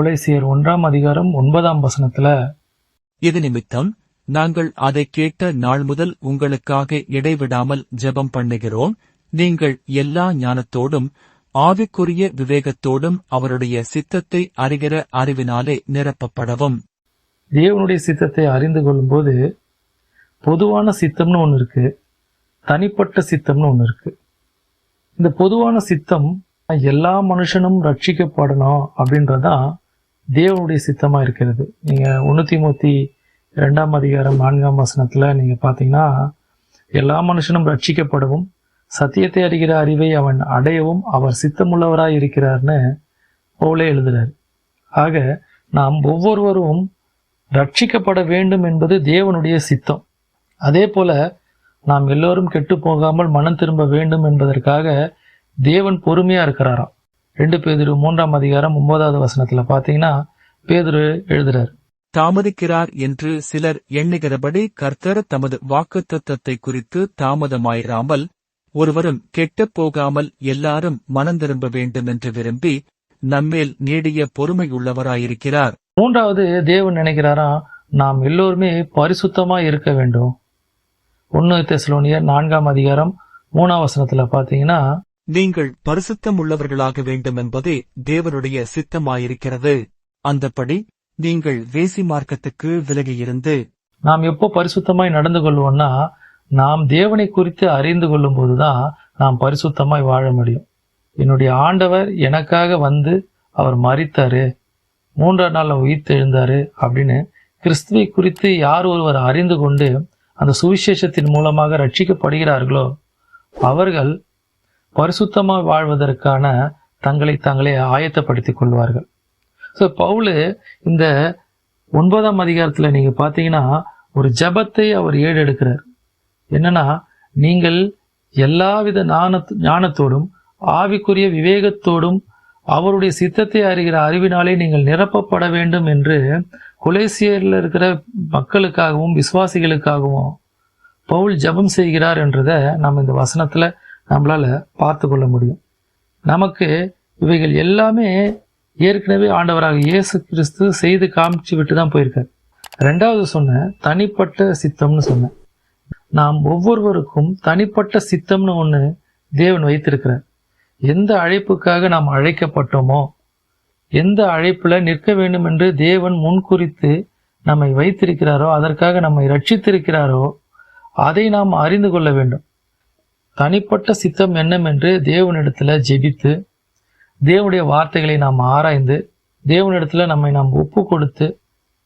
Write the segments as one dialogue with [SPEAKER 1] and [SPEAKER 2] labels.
[SPEAKER 1] கொலைசியர் ஒன்றாம் அதிகாரம் ஒன்பதாம் வசனத்துல
[SPEAKER 2] இது நிமித்தம் நாங்கள் அதை கேட்ட நாள் முதல் உங்களுக்காக இடைவிடாமல் ஜெபம் பண்ணுகிறோம். நீங்கள் எல்லா ஞானத்தோடும் ஆவிக்குரிய விவேகத்தோடும் அவருடைய சித்தத்தை அறிகிற அறிவினாலே நிரப்பப்படவும்.
[SPEAKER 1] தேவனுடைய சித்தத்தை அறிந்து கொள்ளும்போது பொதுவான சித்தம்னு ஒன்று இருக்கு தனிப்பட்ட சித்தம்னு ஒன்று இருக்கு. இந்த பொதுவான சித்தம் எல்லா மனுஷனும் ரட்சிக்கப்படணும் அப்படின்றதான் தேவனுடைய சித்தமாக இருக்கிறது. நீங்கள் முந்நூற்றி மூத்தி ரெண்டாம் அதிகாரம் நான்காம் வசனத்தில் நீங்கள் பார்த்தீங்கன்னா எல்லா மனுஷனும் ரட்சிக்கப்படவும் சத்தியத்தை அறிகிற அறிவை அவன் அடையவும் அவர் சித்தமுள்ளவராக இருக்கிறார்னு போலே எழுதுகிறார் ஆக நாம் ஒவ்வொருவரும் ரட்சிக்கப்பட வேண்டும் என்பது தேவனுடைய சித்தம். அதே போல நாம் எல்லோரும் கெட்டு போகாமல் மனம் திரும்ப வேண்டும் என்பதற்காக தேவன் பொறுமையாக இருக்கிறாராம். ரெண்டு பேதுரு மூன்றாம் அதிகாரம் ஒன்பதாவது வசனத்துல பாத்தீங்கன்னா பேதுரு எழுதுறார்.
[SPEAKER 2] தாமதிக்கிறார் என்று சிலர் எண்ணுகிறபடி கர்த்தர் தமது வாக்குத்தத்தத்தை குறித்து தாமதமாயிராமல் ஒருவரும் கெட்டுப் போகாமல் எல்லாரும் மனந்திரும்ப வேண்டும் என்று விரும்பி நம்மேல் நீடிய பொறுமையுள்ளவராயிருக்கிறார்.
[SPEAKER 1] மூன்றாவது தேவன் நினைக்கிறாராம் நாம் எல்லோருமே பரிசுத்தமா இருக்க வேண்டும். ஒன்னு தெசலோனியர் நான்காம் அதிகாரம் மூணாம் வசனத்துல பாத்தீங்கன்னா
[SPEAKER 2] நீங்கள் பரிசுத்தம் உள்ளவர்களாக வேண்டும் என்பதே தேவனுடைய சித்தமாயிருக்கிறது. அந்தப்படி நீங்கள் வேசி மார்க்கத்துக்கு விலகியிருந்து
[SPEAKER 1] நாம் எப்போ பரிசுத்தமாய் நடந்து கொள்வோம்னா நாம் தேவனை குறித்து அறிந்து கொள்ளும் போதுதான் நாம் பரிசுத்தமாய் வாழ முடியும். என்னுடைய ஆண்டவர் எனக்காக வந்து அவர் மறித்தாரு மூன்றாம் நாள்ல உயிர்த்தெழுந்தாரு அப்படின்னு கிறிஸ்துவை குறித்து யார் ஒருவர் அறிந்து கொண்டு அந்த சுவிசேஷத்தின் மூலமாக ரட்சிக்கப்படுகிறார்களோ அவர்கள் பரிசுத்தமாக வாழ்வதற்கான தங்களை தாங்களே ஆயத்தப்படுத்தி கொள்வார்கள். ஸோ பவுலு இந்த ஒன்பதாம் அதிகாரத்தில் நீங்கள் பார்த்தீங்கன்னா ஒரு ஜெபத்தை அவர் ஏறெடுக்கிறார். என்னன்னா நீங்கள் எல்லாவித ஞான ஞானத்தோடும் ஆவிக்குரிய விவேகத்தோடும் அவருடைய சித்தத்தை அறிகிற அறிவினாலே நீங்கள் நிரப்பப்பட வேண்டும் என்று குலேசியரில் இருக்கிற மக்களுக்காகவும் விசுவாசிகளுக்காகவும் பவுல் ஜெபம் செய்கிறார் என்றதை நாம் இந்த வசனத்தில் நம்மளால் பார்த்து கொள்ள முடியும். நமக்கு இவைகள் எல்லாமே ஏற்கனவே ஆண்டவராக இயேசு கிறிஸ்து செய்து காமிச்சு விட்டு தான் போயிருக்கார். ரெண்டாவது சொன்ன தனிப்பட்ட சித்தம்னு சொன்னேன் நாம் ஒவ்வொருவருக்கும் தனிப்பட்ட சித்தம்னு ஒன்று தேவன் வைத்திருக்கிறார். எந்த அழைப்புக்காக நாம் அழைக்கப்பட்டோமோ எந்த அழைப்பில் நிற்க வேண்டும் என்று தேவன் முன்குறித்து நம்மை வைத்திருக்கிறாரோ அதற்காக நம்மை ரட்சித்திருக்கிறாரோ அதை நாம் அறிந்து கொள்ள வேண்டும். தனிப்பட்ட சித்தம் என்னவென்று தேவனிடத்துல ஜெபித்து தேவனுடைய வார்த்தைகளை நாம் ஆராய்ந்து தேவனிடத்துல நம்மை நாம் ஒப்பு கொடுத்து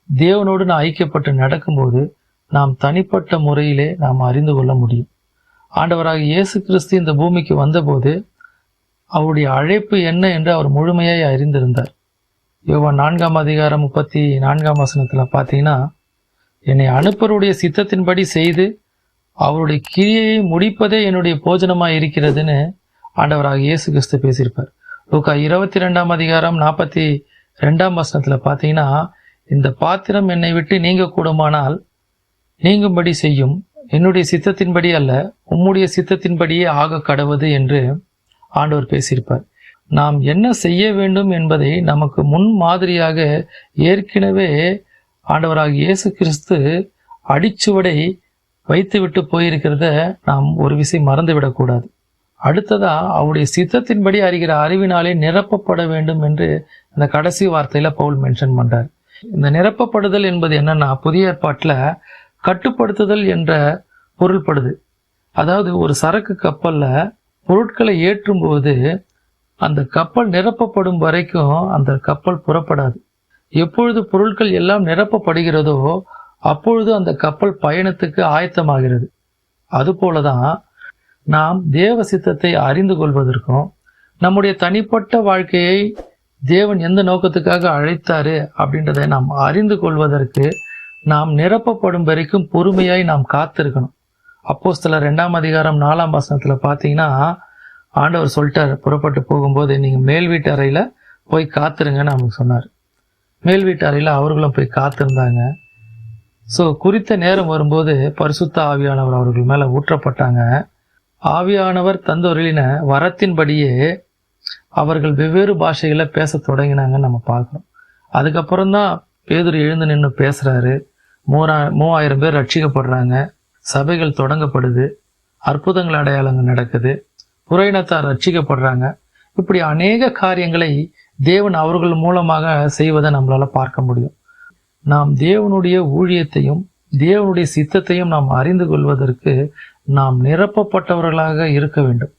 [SPEAKER 1] தேவனோடு நான் ஐக்கியப்பட்டு நடக்கும்போது நாம் தனிப்பட்ட முறையிலே நாம் அறிந்து கொள்ள முடியும். ஆண்டவராக இயேசு கிறிஸ்து இந்த பூமிக்கு வந்தபோது அவருடைய அழைப்பு என்ன என்று அவர் முழுமையாய் அறிந்திருந்தார். யோவா நான்காம் அதிகாரம் முப்பத்தி நான்காம் வசனத்தில் பார்த்தீங்கன்னா என்னை அனுப்பருடைய சித்தத்தின்படி செய்து அவருடைய கிரியையை முடிப்பதே என்னுடைய போஜனமாக இருக்கிறதுன்னு ஆண்டவராக இயேசு கிறிஸ்து பேசியிருப்பார். லூக்கா இருபத்தி ரெண்டாம் அதிகாரம் நாற்பத்தி ரெண்டாம் வசனத்தில் பார்த்தீங்கன்னா இந்த பாத்திரம் என்னை விட்டு நீங்க கூடுமானால் நீங்கும்படி செய்யும். என்னுடைய சித்தத்தின்படி அல்ல உம்முடைய சித்தத்தின்படியே ஆக கடவுது என்று ஆண்டவர் பேசியிருப்பார். நாம் என்ன செய்ய வேண்டும் என்பதை நமக்கு முன் மாதிரியாக ஏற்கனவே ஆண்டவராக இயேசு கிறிஸ்து அடிச்சுவடை வைத்துவிட்டு போயிருக்கிறத நாம் ஒரு விஷயம் மறந்துவிடக்கூடாது. அடுத்ததா அவருடைய சித்தத்தின்படி அறிகிற அறிவினாலே நிரப்பப்பட வேண்டும் என்று அந்த கடைசி வார்த்தையில பவுல் மென்ஷன் பண்றார். இந்த நிரப்பப்படுதல் என்பது என்னன்னா புதிய ஏற்பாட்டில் கட்டுப்படுத்துதல் என்ற பொருள்படுது. அதாவது ஒரு சரக்கு கப்பலில் பொருட்களை ஏற்றும்போது அந்த கப்பல் நிரப்பப்படும் வரைக்கும் அந்த கப்பல் புறப்படாது. எப்பொழுது பொருட்கள் எல்லாம் நிரப்பப்படுகிறதோ அப்பொழுது அந்த கப்பல் பயணத்துக்கு ஆயத்தமாகிறது. அதுபோலதான் நாம் தேவ சித்தத்தை அறிந்து கொள்வதற்கும் நம்முடைய தனிப்பட்ட வாழ்க்கையை தேவன் எந்த நோக்கத்துக்காக அழைத்தாரு அப்படின்றதை நாம் அறிந்து கொள்வதற்கு நாம் நிரப்பப்படும் வரைக்கும் பொறுமையாய் நாம் காத்திருக்கணும். அப்போஸ்தலர் ரெண்டாம் அதிகாரம் நாலாம் வசனத்தில் பார்த்தீங்கன்னா ஆண்டவர் சொல்லிட்டார் புறப்பட்டு போகும்போது நீங்கள் மேல் வீட்டு அறையில் போய் காத்துருங்கன்னு நமக்கு சொன்னார். மேல் வீட்டு அறையில் அவர்களும் போய் காத்திருந்தாங்க. ஸோ குறித்த நேரம் வரும்போது பரிசுத்த ஆவியானவர் அவர்கள் மேலே ஊற்றப்பட்டாங்க. ஆவியானவர் தந்தொருளின வரத்தின்படியே அவர்கள் வெவ்வேறு பாஷைகளை பேச தொடங்கினாங்கன்னு நம்ம பார்க்குறோம். அதுக்கப்புறம் தான் பேதுரு எழுந்து நின்று பேசுகிறாரு மூணா மூவாயிரம் பேர் ரட்சிக்கப்படுறாங்க. சபைகள் தொடங்கப்படுது. அற்புதங்கள் அடையாளங்கள் நடக்குது. புறையினத்தார் ரட்சிக்கப்படுறாங்க. இப்படி அநேக காரியங்களை தேவன் அவர்கள் மூலமாக செய்வதை நம்மளால் பார்க்க முடியும். நாம் தேவனுடைய ஊழியத்தையும் தேவனுடைய சித்தத்தையும் நாம் அறிந்து கொள்வதற்கு நாம் நிரப்பப்பட்டவர்களாக இருக்க வேண்டும்.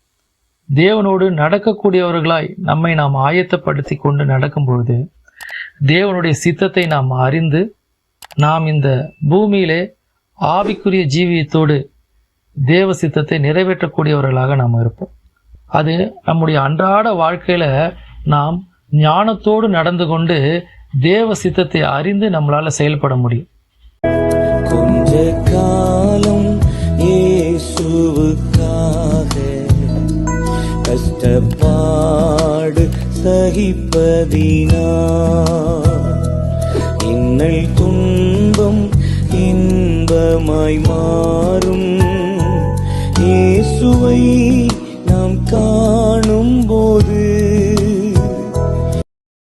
[SPEAKER 1] தேவனோடு நடக்கக்கூடியவர்களாய் நம்மை நாம் ஆயத்தப்படுத்தி கொண்டு நடக்கும் பொழுது தேவனுடைய சித்தத்தை நாம் அறிந்து நாம் இந்த பூமியிலே ஆவிக்குரிய ஜீவியத்தோடு தேவ சித்தத்தை நிறைவேற்றக்கூடியவர்களாக நாம் இருப்போம். அது நம்முடைய அன்றாட வாழ்க்கையில் நாம் ஞானத்தோடு நடந்து கொண்டு தேவ சித்தத்தை அறிந்து நம்மளால செயல்பட முடியும்.
[SPEAKER 3] கொஞ்ச காலம் இயேசுவுக்காக கஷ்டப்பாடு சகிப்பதினா இன்னல் துன்பம் இன்பமாய் மாறும். இயேசுவை